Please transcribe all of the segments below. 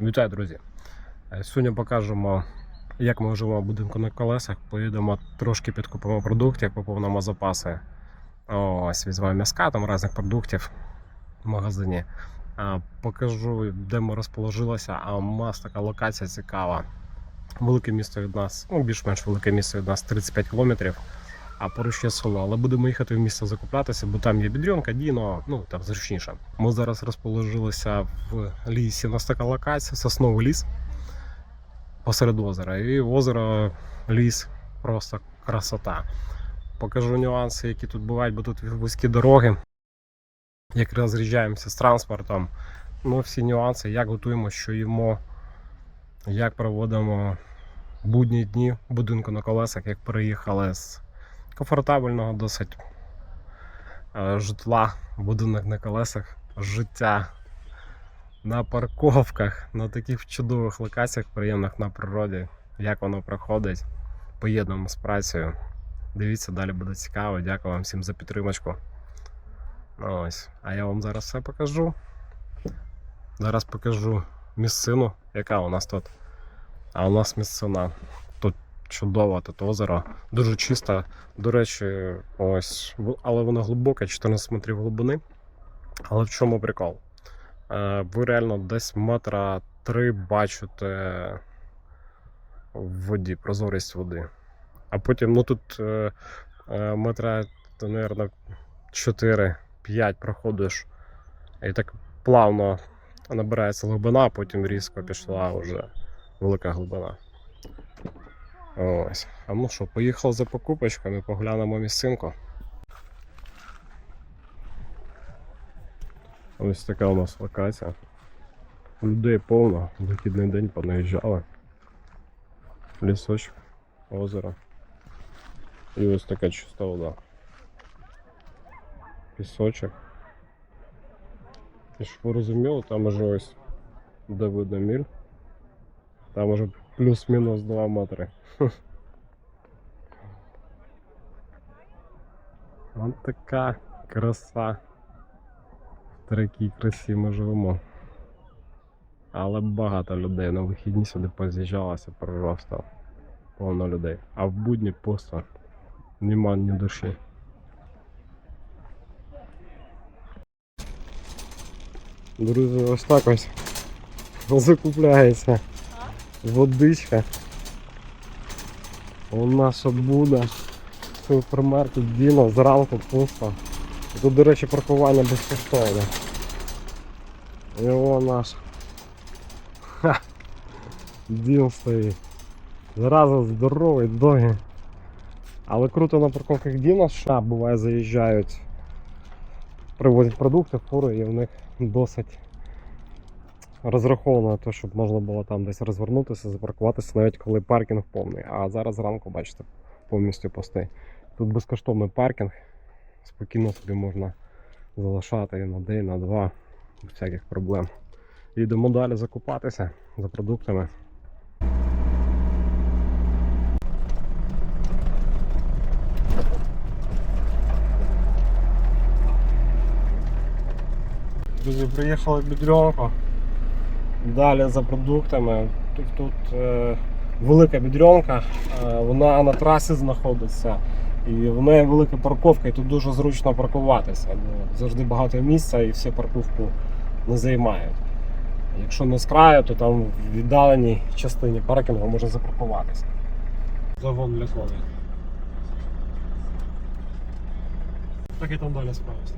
Вітаю, друзі! Е, Сьогодні покажемо, як ми живемо в будинку на колесах. Поїдемо трошки підкупимо продуктів, поповнимо запаси. Ось візьмемо м'яска, там різних продуктів в магазині. Покажу, де ми розположилися. А у нас така локація цікава. Велике місто від нас, ну більш-менш велике місто від нас 35 кілометрів. А поруч є село, але будемо їхати в місто закуплятися, бо там є бідрюнка, діно, ну там зручніше. Ми зараз розположилися в лісі. У нас така локація, сосновий ліс посеред озера. І озеро, ліс, просто красота. Покажу нюанси, які тут бувають, бо тут вузькі дороги. Як роз'їжджаємося з транспортом. Ну, всі нюанси, як готуємо, що їмо, як проводимо будні дні в будинку на колесах, як переїхали з комфортабельного досить е, житла, будинок на колесах, життя на парковках, на таких чудових локаціях, приємних на природі, як воно проходить. Поєднуємо з працею. Дивіться, далі буде цікаво. Дякую вам всім за підтримочку. Ну, Ось. А я вам зараз все покажу. Зараз покажу місцину, яка у нас тут. А у нас місцина. Тут чудово, тут озеро, дуже чисто. До речі, ось, але воно глибоке, 14 метрів глибини. Але в чому прикол? Е, Ви реально десь метра три бачите в воді, прозорість води. А потім, ну тут е, е, метра, то, мабуть, 4-5 проходиш. І так плавно набирається глибина, а потім різко пішла вже велика глибина. Ось. А ну що, поїхав за покупочками, поглянемо місцинку. Ось така у нас локація. Людей повно, вихідний день понаїжджали. Лісочок, озеро. І ось така чиста вода. Пісочок. І щоб ви розуміли, там уже ось де видно міль. Там уже плюс-мінус 2 метри. Ось така краса. В такій красі ми живемо. Але багато людей на вихідні сюди поз'їжджалося просто повно людей. А в будні просто нема ні душі. Друзі, ось так ось закупляється водичка. У наша буда. Супермаркет Діно зранку пусто. Тут, до речі, паркування безкоштовне. І о наш. Ха. Дім стоїть. Зразу здоровий, довгий. Але круто на парковках Діна, що буває заїжджають, привозять продукти, фури, і в них досить розраховано на те, щоб можна було там десь розвернутися, запаркуватися, навіть коли паркінг повний. А зараз зранку, бачите, повністю пустий. Тут безкоштовний паркінг, спокійно собі можна залишати на день, на два, без всяких проблем. Їдемо далі закупатися за продуктами. Друзі, приїхали в. Далі за продуктами. Тут, тут е, велика бідрьонка, е, вона на трасі знаходиться. І в неї велика парковка, і тут дуже зручно паркуватися. бо Завжди багато місця і всі парковку не займають. Якщо не з краю, то там в віддаленій частині паркінгу можна запаркуватися. Загон для коли. Так і там далі справився.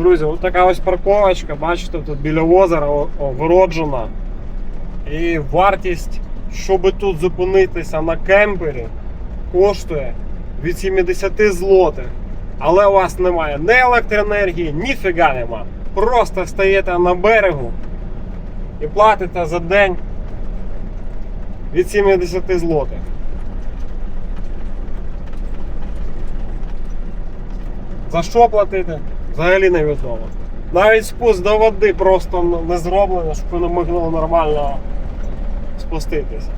Друзі, ось така ось парковочка, бачите, тут біля озера огороджена. І вартість, щоб тут зупинитися на кемпері, коштує від 70 злотих. Але у вас немає ні електроенергії, ні фіга нема. просто стаєте на берегу і платите за день від 70 злотих. За що платити? Взагалі невідомо. Навіть спуск до води просто не зроблено, щоб воно могло нормально спуститися.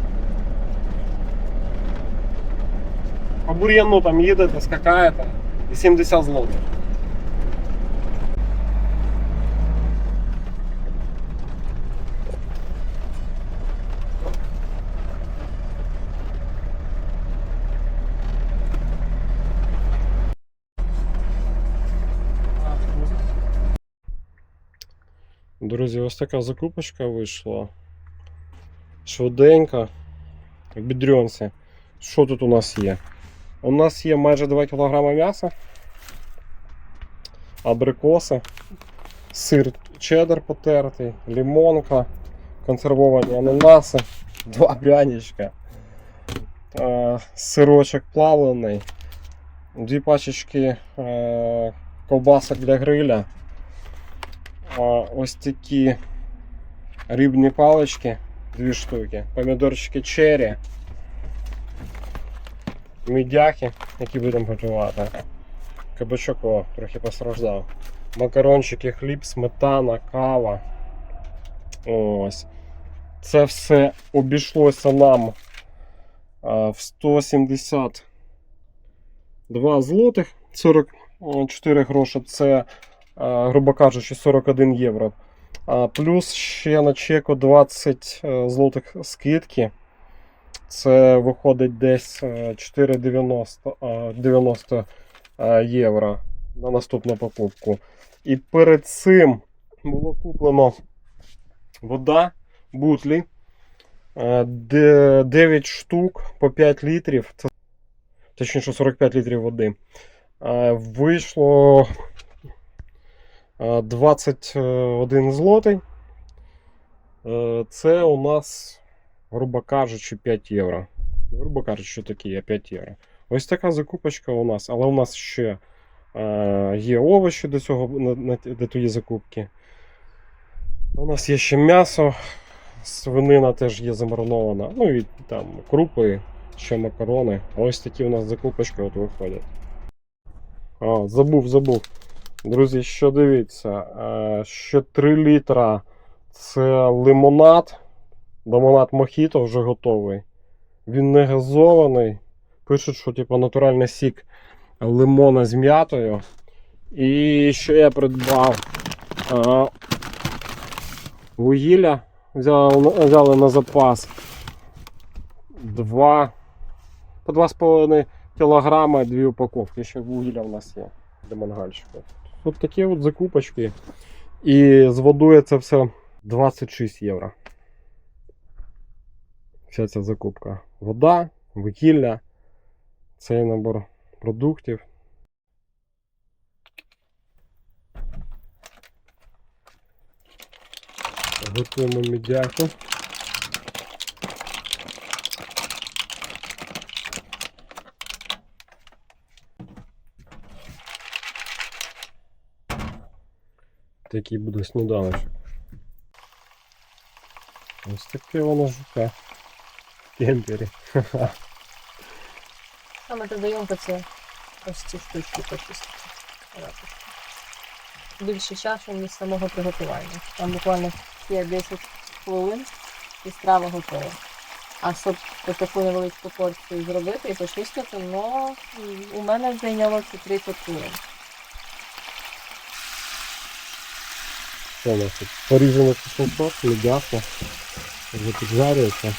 По бур'яну там їдете, скакаєте і 70 злотих. Друзі, ось така закупочка вийшла. Швиденько. В бідрюнці. Що тут у нас є? У нас є майже 2 кг м'яса, абрикоси, сир чеддер потертий, лимонка, консервовані ананаси, два пряничка, е, сирочок плавлений, дві пачечки е, ковбасок для гриля. Ось такі рибні палички, дві штуки, помідорчики черрі, мідяхи, які будемо готувати. Кабачок о, трохи постраждав. Макарончики, хліб, сметана, кава. Ось. Це все обійшлося нам в 172 злотих, 44 гроші. Це грубо кажучи, 41 євро. Плюс ще на чеку 20 е, злотих скидки. Це виходить десь е, 4,90 90 е, євро на наступну покупку. І перед цим було куплено вода бутлі. е, 9 штук по 5 літрів. Точніше 45 літрів води. Е, Вийшло е, 21 злотий. Е, Це у нас, грубо кажучи, 5 євро. Грубо кажучи, що таке є 5 євро. Ось така закупочка у нас, але у нас ще е, є овочі до цього до тієї закупки. У нас є ще м'ясо, свинина теж є замаринована. Ну і там крупи, ще макарони. Ось такі у нас закупочки от виходять. А, забув, забув. Друзі, що дивіться, ще 3 літра це лимонад. Лимонад Мохіто вже готовий. Він не газований. Пишуть, що типу, натуральний сік лимона з м'ятою. І ще я придбав е, вугілля. Взяли, взяли на запас 2 по 2,5 кілограми дві упаковки. Ще вугілля в нас є для мангальщика. Тут такі от закупочки. І з водою це все 26 євро. Вся ця закупка. Вода, вугілля, цей набор продуктів. Готуємо мідяку. Такий буде сніданочок. Ось таке воно жука. В кемпері. Саме додаємо по це ось ці штучки почистити. Більше часу, ніж самого приготування. Там буквально є 10 хвилин і страва готова. А щоб таку невеличку порцію зробити і почистити, ну у мене зайняло це 30 хвилин. Що у нас тут? Порізано кусочок, м'ясо. Вже піджарюється.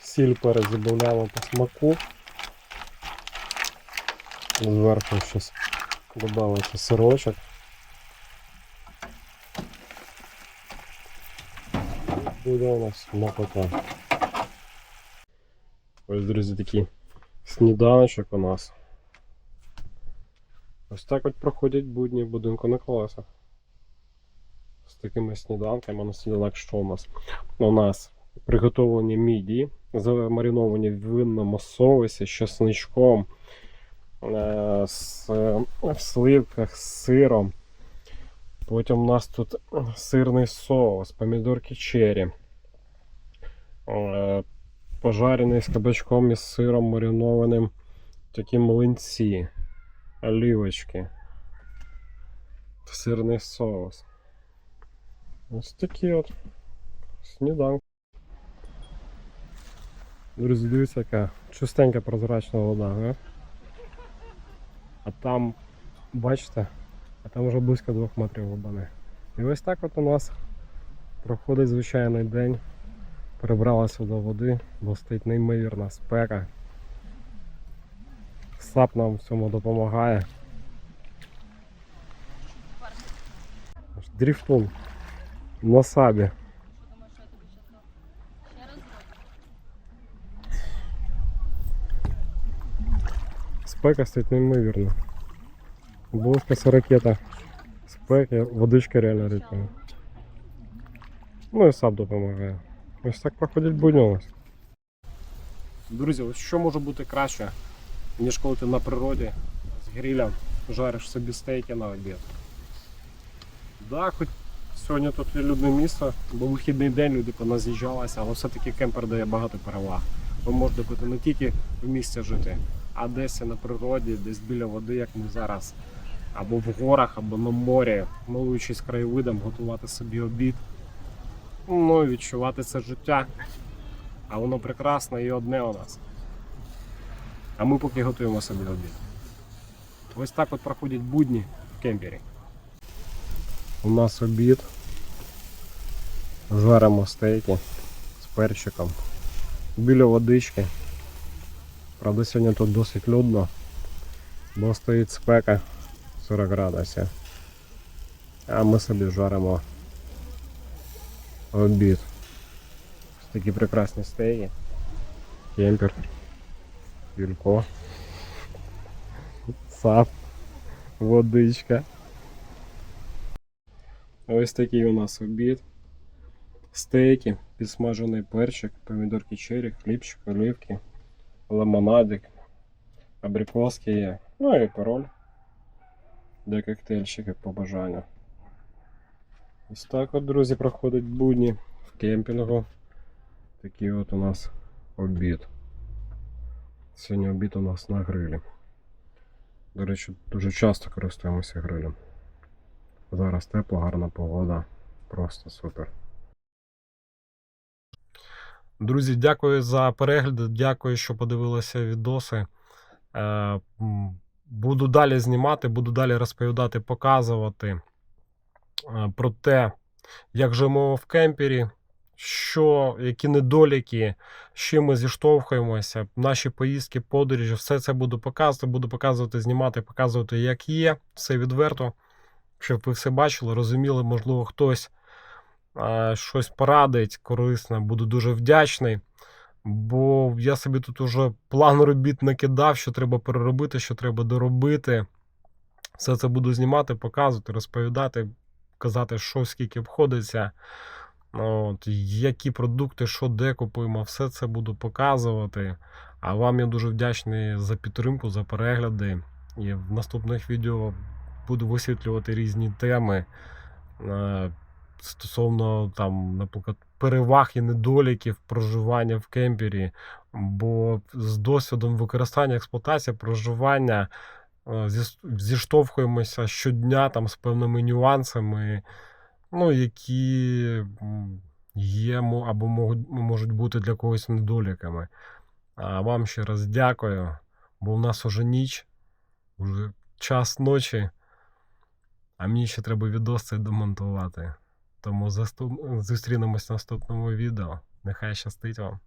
Сіль перець додаємо по смаку. Зверху щось додається сирочок. Буде у нас смакота. Ось, друзі, такий сніданочок у нас. Ось так от проходять будні в будинку на колесах. з такими сніданками. На сніданок що у нас? У нас приготовлені міді, замариновані в винному соусі з чесничком, е, з, е, в сливках з сиром. Потім у нас тут сирний соус, помідорки черрі. Е, Пожарений з кабачком і сиром маринованим такі млинці, олівочки, сирний соус. Ось такі от сніданки. Друзі, дивіться, яка чистенька прозрачна вода? А там, бачите, а там вже близько двох метрів глибини. І ось так от у нас проходить звичайний день. Перебралася до води, бо стоїть неймовірна спека. САП нам в цьому допомагає. Дріфтун на сабі. Спека стоїть неймовірно. Близько 40 спеки, водичка реально рідкою. Ну і САП допомагає. Ось так проходять будні. Друзі, ось що може бути краще, ніж коли ти на природі з гріля жариш собі стейки на обід. Да, хоч сьогодні тут є людне місто, бо вихідний день люди поназ'їжджалися, але все-таки кемпер дає багато переваг. Ви можете бути не тільки в місті жити, а десь на природі, десь біля води, як ми зараз, або в горах, або на морі, милуючись краєвидом, готувати собі обід. Ну і відчувати це життя. А воно прекрасне і одне у нас. А ми поки готуємо собі обід. Ось так от проходять будні в кемпері. У нас обід. Жаримо стейки з перчиком. Біля водички. Правда, сьогодні тут досить людно, бо стоїть спека 40 градусів. А ми собі жаримо обід. Ось такі прекрасні стейки. Кемпер. Юлько. Сап. Водичка. Ось такий у нас обід. Стейки, підсмажений перчик, помідорки черрі, хлібчик, оливки, лимонадик, абрикоски є. Ну і пароль. Де коктейльчики по бажанню. Ось так от, друзі, проходить будні в кемпінгу. Такий от у нас обід. Сьогодні обід у нас на грилі. До речі, дуже часто користуємося грилем. Зараз тепла, гарна погода. Просто супер. Друзі, дякую за перегляд. Дякую, що подивилися відоси. Е, Буду далі знімати, буду далі розповідати, показувати е, про те, як живемо в кемпері, що, які недоліки, з чим ми зіштовхуємося, наші поїздки, подорожі, все це буду показувати, буду показувати, знімати, показувати, як є, все відверто, щоб ви все бачили, розуміли, можливо, хтось щось порадить корисне, буду дуже вдячний. Бо я собі тут уже план робіт накидав, що треба переробити, що треба доробити. Все це буду знімати, показувати, розповідати, казати, що скільки обходиться. От, які продукти, що де купуємо, все це буду показувати. А вам я дуже вдячний за підтримку, за перегляди. І в наступних відео буду висвітлювати різні теми е, стосовно там, наприклад, переваг і недоліків проживання в кемпері. Бо з досвідом використання експлуатації, проживання е, зіштовхуємося щодня там з певними нюансами ну, які є або можуть, бути для когось недоліками. А вам ще раз дякую, бо в нас уже ніч, вже час ночі, а мені ще треба відос цей домонтувати. Тому зустрінемось в наступному відео. Нехай щастить вам.